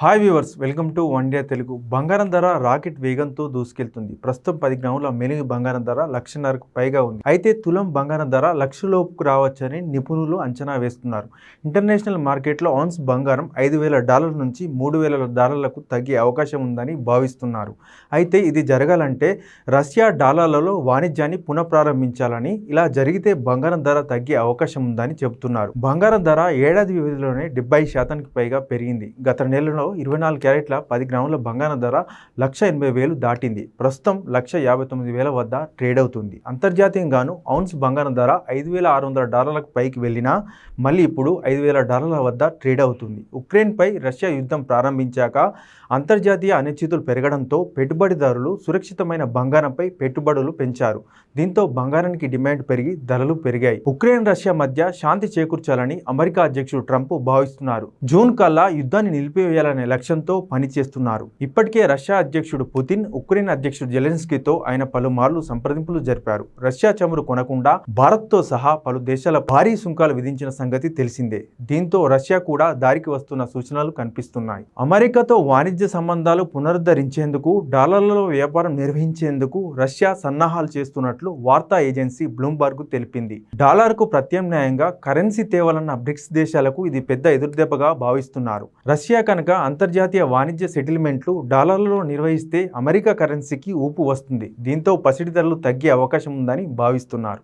Hi viewers welcome to one day Telugu. బంగారం ధర rocket వేగంతో దూసుకెళ్తుంది. ప్రస్తుతం పది గ్రాముల మెలిగి బంగారం ధర లక్షన్నరకు పైగా ఉంది. అయితే తులం బంగారం ధర లక్షలోపుకు రావచ్చని నిపుణులు అంచనా వేస్తున్నారు. ఇంటర్నేషనల్ మార్కెట్లో ఆన్స్ బంగారం ఐదు వేల డాలర్ల నుంచి మూడు వేల డాలర్లకు తగ్గే అవకాశం ఉందని భావిస్తున్నారు. అయితే ఇది జరగాలంటే రష్యా డాలర్లలో వాణిజ్యాన్ని పునఃప్రారంభించాలని ఇలా జరిగితే బంగారం ధర తగ్గే అవకాశం ఉందని చెబుతున్నారు. బంగారం ధర ఏడాది వ్యవధిలోనే డెబ్బై శాతానికి పైగా పెరిగింది. గత నెలలో ఇరవై నాలుగు క్యారెట్ల పది గ్రాముల బంగారం ధర లక్ష ఎనభై వేలు దాటింది. ప్రస్తుతం లక్ష యాభై తొమ్మిది వేల వద్ద ట్రేడ్ అవుతుంది. అంతర్జాతీయంగాను ఔన్స్ బంగారం ధర ఐదు వేల ఆరు వందల డాలర్లకు పైకి వెళ్ళినా మళ్ళీ ఇప్పుడు ఐదు వేల డాలర్ల వద్ద ట్రేడ్ అవుతుంది. ఉక్రెయిన్పై రష్యా యుద్ధం ప్రారంభించాక అంతర్జాతీయ అనిశ్చితులు పెరగడంతో పెట్టుబడిదారులు సురక్షితమైన బంగారంపై పెట్టుబడులు పెంచారు. దీంతో బంగారానికి డిమాండ్ పెరిగి ధరలు పెరిగాయి. ఉక్రెయిన్ రష్యా మధ్య శాంతి చేకూర్చాలని అమెరికా అధ్యక్షుడు ట్రంప్ భావిస్తున్నారు. జూన్ కల్లా యుద్ధాన్ని నిలిపివేయాలని లక్ష్యంతో పనిచేస్తున్నారు. ఇప్పటికే రష్యా అధ్యక్షుడు పుతిన్ ఉక్రెయిన్ అధ్యక్షుడు జెలెన్స్కీతో ఆయన పలుమార్లు సంప్రదింపులు జరిపారు. రష్యా చమురు కొనకుండా భారత్తో సహా పలు దేశాల భారీ సుంకాలు విధించిన సంగతి తెలిసిందే. దీంతో రష్యా కూడా దారికి వస్తున్న సూచనలు కనిపిస్తున్నాయి. అమెరికాతో వాణిజ్య సంబంధాలు పునరుద్ధరించేందుకు డాలర్లలో వ్యాపారం నిర్వహించేందుకు రష్యా సన్నాహాలు చేస్తున్నట్లు వార్తా ఏజెన్సీ బ్లూంబర్గ్ తెలిపింది. డాలర్కు ప్రత్యామ్నాయంగా కరెన్సీ తేవాలన్న బ్రిక్స్ దేశాలకు ఇది పెద్ద ఎదురుదెబ్బగా భావిస్తున్నారు. రష్యా కనుక అంతర్జాతీయ వాణిజ్య సెటిల్మెంట్లు డాలర్లలో నిర్వహిస్తే అమెరికా కరెన్సీకి ఊపు వస్తుంది. దీంతో పసిడి ధరలు తగ్గే అవకాశం ఉందని భావిస్తున్నారు.